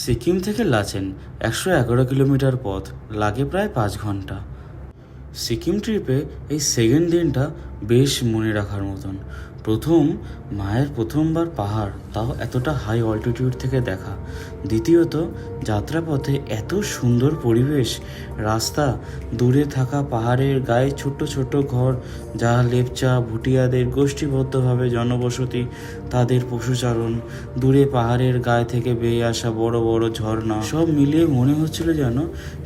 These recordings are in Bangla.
সিকিম থেকে লাচেন একশো এগারো কিলোমিটার পথ, লাগে প্রায় পাঁচ ঘণ্টা। সিকিম ট্রিপে এই সেকেন্ড দিনটা বেশ মনে রাখার মতন। প্রথম মায়ের প্রথমবার পাহাড়, তাও এতটা হাই অল্টিটিউড থেকে দেখা। দ্বিতীয়ত, যাত্রাপথে এত সুন্দর পরিবেশ, রাস্তা, দূরে থাকা পাহাড়ের গায়ে ছোট্ট ছোট্ট ঘর, যা লেপচা, ভুটিয়াদের গোষ্ঠীবদ্ধভাবে জনবসতি, তাদের পশুচারণ, দূরে পাহাড়ের গায়ে থেকে বেয়ে আসা বড় বড় ঝর্ণা, সব মিলিয়ে মনে হচ্ছিল যেন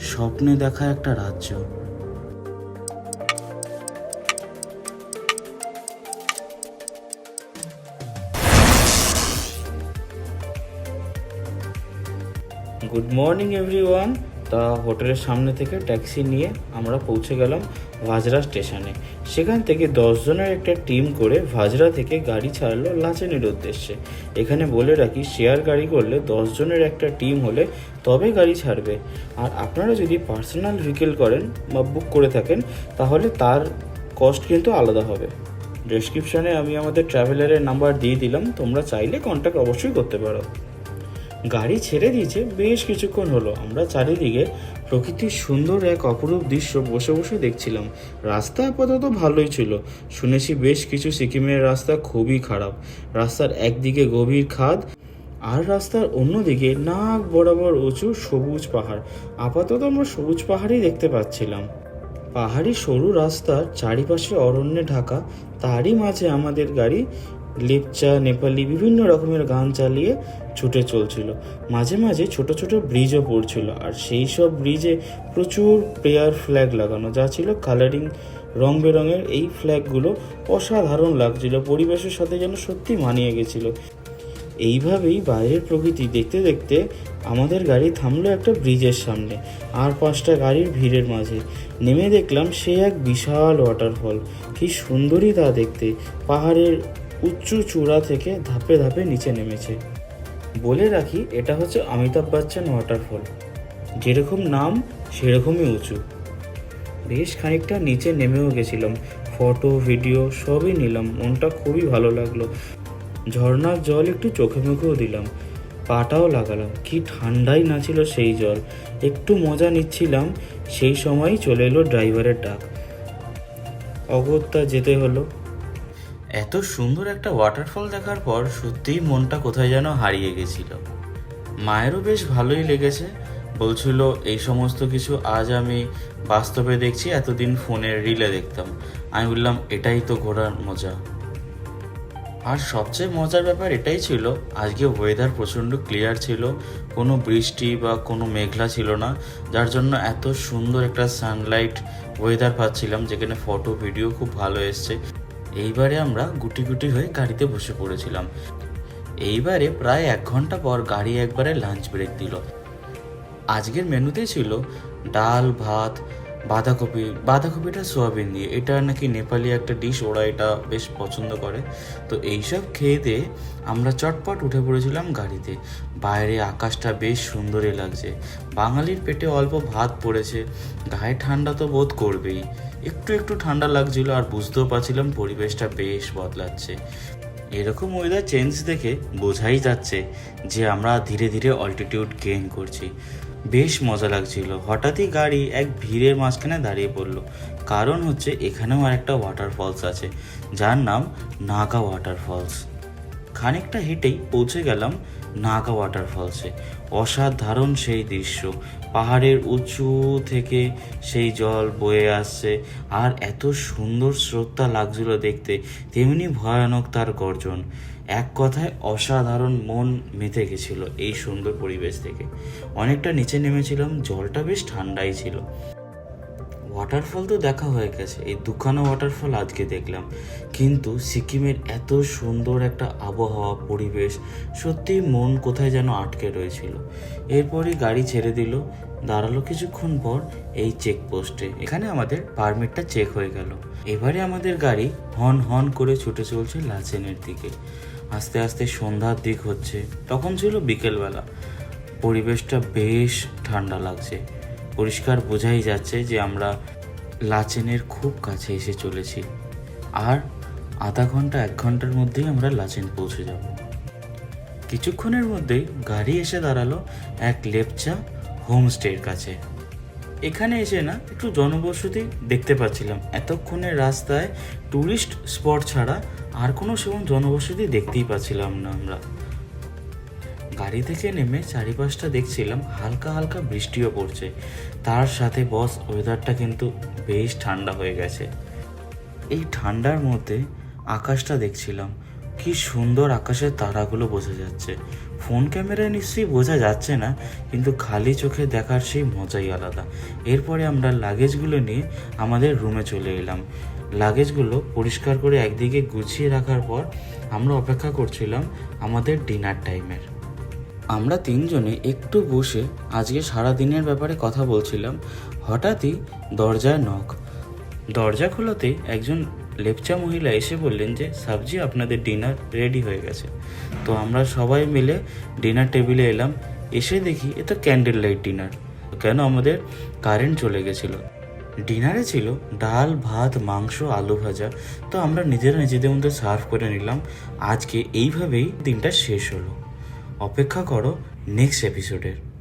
স্বপ্নে দেখা একটা রাজ্য। গুড মর্নিং এভরিওয়ান তা হোটেলের সামনে থেকে ট্যাক্সি নিয়ে আমরা পৌঁছে গেলাম ভাজরা স্টেশনে। সেখান থেকে দশজনের একটা টিম করে ভাজরা থেকে গাড়ি ছাড়লো লাচেনের উদ্দেশ্যে। এখানে বলে রাখি, শেয়ার গাড়ি করলে দশজনের একটা টিম হলে তবে গাড়ি ছাড়বে। আর আপনারা যদি পার্সোনাল ভেহিকেল করেন বা বুক করে থাকেন, তাহলে তার কস্ট কিন্তু আলাদা হবে। ডেসক্রিপশনে আমি আমাদের ট্রাভেলারের নাম্বার দিয়ে দিলাম, তোমরা চাইলে কন্ট্যাক্ট অবশ্যই করতে পারো। গাড়ি ছেড়ে দিয়েছে, বেশ কিছুক্ষণ হলো। আমরা চারিদিকে প্রকৃতির সুন্দর এক অপরূপ দৃশ্য বসে বসে দেখছিলাম। রাস্তা আপাতত ভালোই ছিল। শুনেছি বেশ কিছু সিকিমের রাস্তা খুবই খারাপ। রাস্তার একদিকে গভীর খাদ, আর রাস্তার অন্যদিকে নাক বরাবর উঁচু সবুজ পাহাড়। আপাতত আমরা সবুজ পাহাড়ই দেখতে পাচ্ছিলাম। পাহাড়ি সরু রাস্তার চারিপাশে অরণ্যে ঢাকা, তারই মাঝে আমাদের গাড়ি লেপচা, নেপালি বিভিন্ন রকমের গান চালিয়ে ছুটে চলছিল। মাঝে মাঝে ছোট ছোট ব্রিজও পড়ছিল আর সেই সব ব্রিজে প্রচুর প্রেয়ার ফ্ল্যাগ লাগানো, যা ছিল কালারিং রং বেরঙের এই ফ্ল্যাগগুলো অসাধারণ লাগছিল, পরিবেশের সাথে যেন সত্যি মানিয়ে গেছিল। এইভাবেই বাইরের প্রকৃতি দেখতে দেখতে আমাদের গাড়ি থামলো একটা ব্রিজের সামনে, আর পাঁচটা গাড়ির ভিড়ের মাঝে। নেমে দেখলাম সে এক বিশাল ওয়াটারফল কি সুন্দরই তা দেখতে। পাহাড়ের উঁচু চূড়া থেকে ধাপে ধাপে নিচে নেমেছে। বলে রাখি, এটা হচ্ছে অমিতাভ বচ্চন ওয়াটারফল যেরকম নাম, সেরকমই উঁচু। বেশ খানিকটা নিচে নেমেও গেছিলাম। ফটো, ভিডিও সবই নিলাম। মনটা খুবই ভালো লাগল। ঝর্ণার জল একটু চোখে মুখেও দিলাম। পাটাও লাগালাম। কি ঠান্ডাই না ছিল সেই জল। একটু মজা নিচ্ছিলাম। সেই সময়ই চলে এলো ড্রাইভারের ডাক। অগত্যা যেতে হলো। এত সুন্দর একটা ওয়াটারফল দেখার পর সত্যিই মনটা কোথায় যেন হারিয়ে গেছিল। মায়েরও বেশ ভালোই লেগেছে। বলছিল, এই সমস্ত কিছু আজ আমি বাস্তবে দেখছি, এতদিন ফোনের রিলে দেখতাম। আমি বললাম, এটাই তো ঘোরার মজা। আর সবচেয়ে মজার ব্যাপার এটাই ছিল, আজকে ওয়েদার প্রচণ্ড ক্লিয়ার ছিল, কোনো বৃষ্টি বা কোনো মেঘলা ছিল না, যার জন্য এত সুন্দর একটা সানলাইট ওয়েদার পাচ্ছিলাম, যেখানে ফটো ভিডিও খুব ভালো এসছে। এইবারে আমরা গুটি গুটি হয়ে গাড়িতে বসে পড়েছিলাম। এইবারে প্রায় এক ঘণ্টা পর গাড়ি একবারে লাঞ্চ ব্রেক দিল। আজকের মেনুতে ছিল ডাল, ভাত বাঁধাকপি, বাঁধাকপিটা সোয়াবিন দিয়ে। এটা নাকি নেপালি একটা ডিশ ওরা এটা বেশ পছন্দ করে। তো এইসব খেয়ে দিয়ে আমরা চটপট উঠে পড়েছিলাম গাড়িতে। বাইরে আকাশটা বেশ সুন্দরই লাগছে। বাঙালির পেটে অল্প ভাত পড়েছে। গায়ে ঠান্ডা তো বোধ করবেই। একটু একটু ঠান্ডা লাগছিল আর বুঝতেও পারছিলাম পরিবেশটা বেশ বদলাচ্ছে। এরকম ওয়েদার চেঞ্জ দেখে বোঝাই যাচ্ছে যে আমরা ধীরে ধীরে অল্টিটিউড গেইন করছি। বেশ মজা লাগছিল। হঠাৎই গাড়ি এক ভিড়ের মাঝখানে দাঁড়িয়ে পড়ল। কারণ হচ্ছে এখানেও আর একটা ওয়াটারফলস আছে, যার নাম নাগা ওয়াটারফলস খানিকটা হেঁটেই পৌঁছে গেলাম নাগা ওয়াটারফলসে। অসাধারণ সেই দৃশ্য। পাহাড়ের উঁচু থেকে সেই জল বয়ে আসছে, আর এত সুন্দর স্রোতটা লাগছিল দেখতে, তেমনি ভয়ানক তার গর্জন। এক কথায় অসাধারণ মন মেতে গেছিল এই সুন্দর পরিবেশ থেকে। অনেকটা নিচে নেমেছিলাম, জলটা বেশ ঠান্ডাই ছিল। ওয়াটারফল তো দেখা হয়ে গেছে। এই দুখানা ওয়াটারফল আজকে দেখলাম। কিন্তু সিকিমের এত সুন্দর একটা আবহাওয়া, পরিবেশ, সত্যি মন কোথায় যেন আটকে রয়েছিল। এরপরই গাড়ি ছেড়ে দিল। দাঁড়াল কিছুক্ষণ পর এই চেকপোস্টে এখানে আমাদের পারমিটটা চেক হয়ে গেল। এবারে আমাদের গাড়ি হন হন করে ছুটে চলছে লাচেনের দিকে। আস্তে আস্তে সন্ধ্যার দিক হচ্ছে। তখন ছিল বিকেলবেলা। পরিবেশটা বেশ ঠান্ডা লাগছে। পরিষ্কার বোঝাই যাচ্ছে যে আমরা লাচেনের খুব কাছে এসে চলেছি। আর আধা ঘণ্টা, এক ঘণ্টার মধ্যেই আমরা লাচেন পৌঁছে যাব। কিছুক্ষণের মধ্যেই গাড়ি এসে দাঁড়াল এক লেপচা হোমস্টের কাছে। এখানে এসে না একটু জনবসতি দেখতে পাচ্ছিলাম। এতক্ষণের রাস্তায় ট্যুরিস্ট স্পট ছাড়া আর কোনো সেরকম জনবসতি দেখতেই পাচ্ছিলাম না আমরা। গাড়ি থেকে নেমে চারিপাশটা দেখছিলাম, হালকা হালকা বৃষ্টিও পড়ছে। তার সাথে বস ওয়েদারটা কিন্তু বেশ ঠান্ডা হয়ে গেছে। এই ঠান্ডার মধ্যে আকাশটা দেখছিলাম। কি সুন্দর আকাশের তারাগুলো বোঝা যাচ্ছে। ফোন ক্যামেরায় নিশ্চয়ই বোঝা যাচ্ছে না, কিন্তু খালি চোখে দেখার সেই মজাই আলাদা। এরপরে আমরা লাগেজগুলো নিয়ে আমাদের রুমে চলে এলাম। লাগেজগুলো পরিষ্কার করে একদিকে গুছিয়ে রাখার পর আমরা অপেক্ষা করছিলাম আমাদের ডিনার টাইমের আমরা তিনজনে একটু বসে আজকে সারা দিনের ব্যাপারে কথা বলছিলাম। হঠাৎই দরজায় নখ দরজা খোলাতে একজন লেপচা মহিলা এসে বললেন যে, সাবজি, আপনাদের ডিনার রেডি হয়ে গেছে। তো আমরা সবাই মিলে ডিনার টেবিলে এলাম। এসে দেখি এ তো ক্যান্ডেল লাইট ডিনার কেন আমাদের কারেন্ট চলে গেছিল? ডিনারে ছিল ডাল, ভাত, মাংস, আলু ভাজা। তো আমরা নিজেরা নিজেদের মধ্যে সার্ভ করে নিলাম। আজকে এইভাবেই দিনটা শেষ হলো। অপেক্ষা করো নেক্সট এপিসোডের